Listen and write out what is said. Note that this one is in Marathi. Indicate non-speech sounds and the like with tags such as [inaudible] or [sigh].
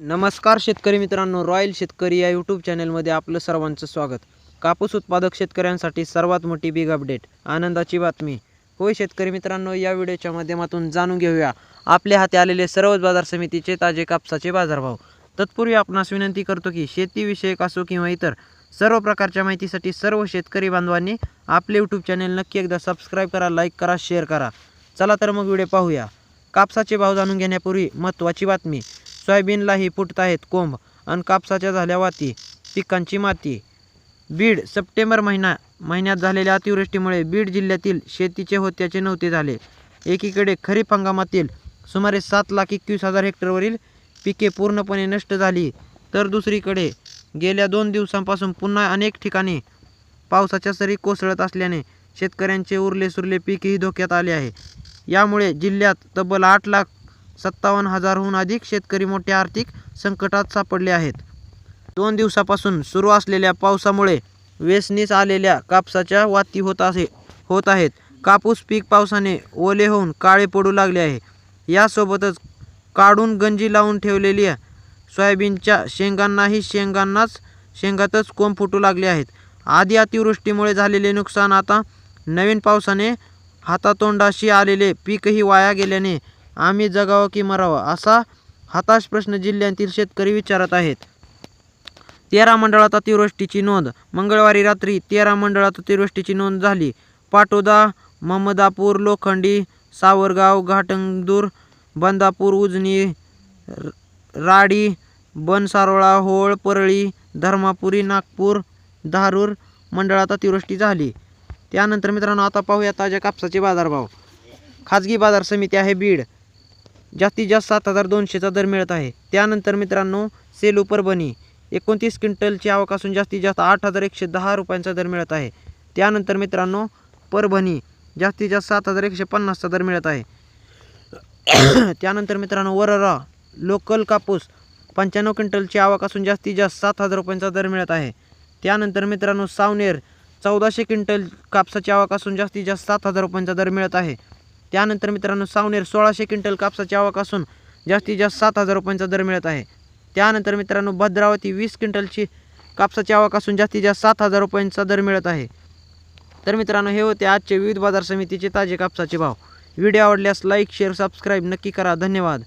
नमस्कार शेतकरी मित्रांनो रॉयल शेतकरी या यूट्यूब चॅनलमध्ये आपलं सर्वांचं स्वागत. कापूस उत्पादक शेतकऱ्यांसाठी सर्वात मोठी बिग अपडेट आनंदाची बातमी. होय शेतकरी मित्रांनो या व्हिडिओच्या माध्यमातून जाणून घेऊया. आपल्या हाती आलेले सर्वच बाजार समितीचे ताजे कापसाचे बाजारभाव. तत्पूर्वी आपणास विनंती करतो की शेतीविषयक असो किंवा इतर सर्व प्रकारच्या माहितीसाठी सर्व शेतकरी बांधवांनी आपले यूट्यूब चॅनल नक्की एकदा सबस्क्राईब करा लाईक करा शेअर करा. चला तर मग व्हिडिओ पाहूया. कापसाचे भाव जाणून घेण्यापूर्वी महत्त्वाची बातमी. सोयाबीनलाही फुटत आहेत कोंब आणि कापसाच्या झाल्या वाती पिकांची माती. बीड सप्टेंबर महिना महिन्यात झालेल्या अतिवृष्टीमुळे बीड जिल्ह्यातील शेतीचे होत्याचे नव्हते झाले. एकीकडे खरीप हंगामातील सुमारे सात लाख एकवीस हजार हेक्टरवरील पिके पूर्णपणे नष्ट झाली तर दुसरीकडे गेल्या दोन दिवसांपासून पुन्हा अनेक ठिकाणी पावसाच्या सरी कोसळत असल्याने शेतकऱ्यांचे उरले सुरले पीकही धोक्यात आले आहे. यामुळे जिल्ह्यात तब्बल आठ लाख सत्तावन्न हजारहून अधिक शेतकरी मोठ्या आर्थिक संकटात सापडले आहेत. दोन दिवसापासून सुरू असलेल्या पावसामुळे वेसनीस आलेल्या कापसाच्या वाती होत असे होत आहेत. कापूस पीक पावसाने ओले होऊन काळे पडू लागले आहे. यासोबतच काढून गंजी लावून ठेवलेल्या सोयाबीनच्या शेंगांनाही शेंगांनाच शेंगातच कोंब फुटू लागले आहेत. आधी अतिवृष्टीमुळे झालेले नुकसान आता नवीन पावसाने हातातोंडाशी आलेले पीकही वाया गेल्याने आम्ही जगावं की मरावं असा हताश प्रश्न जिल्ह्यातील शेतकरी विचारत आहेत. तेरा मंडळात अतिवृष्टीची नोंद. मंगळवारी रात्री तेरा मंडळात अतिवृष्टीची नोंद झाली. पाटोदा ममदापूर लोखंडी सावरगाव घाटंगदूर बंदापूर उजनी राडी बनसारोळा होळ परळी धर्मापुरी नागपूर धारूर मंडळात अतिवृष्टी झाली. त्यानंतर मित्रांनो आता पाहूया ताज्या कापसाचे बाजारभाव. खाजगी बाजार समिती आहे बीड. जास्तीत जास्त सात हजार दोनशेचा दर मिळत आहे. त्यानंतर मित्रांनो सेलू परभणी एकोणतीस क्विंटलची आवक असून जास्तीत जास्त आठ हजार एकशे दहा रुपयांचा दर मिळत आहे. त्यानंतर मित्रांनो परभणी जास्तीत जास्त सात हजार एकशे पन्नासचा दर मिळत आहे. [coughs] त्यानंतर मित्रांनो वररा. लोकल कापूस. पंच्याण्णव क्विंटलची आवक असून जास्तीत जास्त सात हजार रुपयांचा दर मिळत आहे. त्यानंतर मित्रांनो सावनेर. चौदाशे क्विंटल कापसाची आवक असून जास्तीत जास्त सात हजार रुपयांचा दर मिळत आहे. त्यानंतर मित्रांनो सावनेर सोळाशे क्विंटल कापसाची आवक असून जास्तीत जास्त सात हजार रुपयांचा दर मिळत आहे. त्यानंतर मित्रांनो भद्रावती वीस क्विंटलची कापसाची आवक असून जास्तीत जास्त सात हजार रुपयांचा दर मिळत आहे. तर मित्रांनो हे होते आजचे विविध बाजार समितीचे ताजे कापसाचे भाव. व्हिडिओ आवडल्यास लाईक शेअर सबस्क्राईब नक्की करा. धन्यवाद.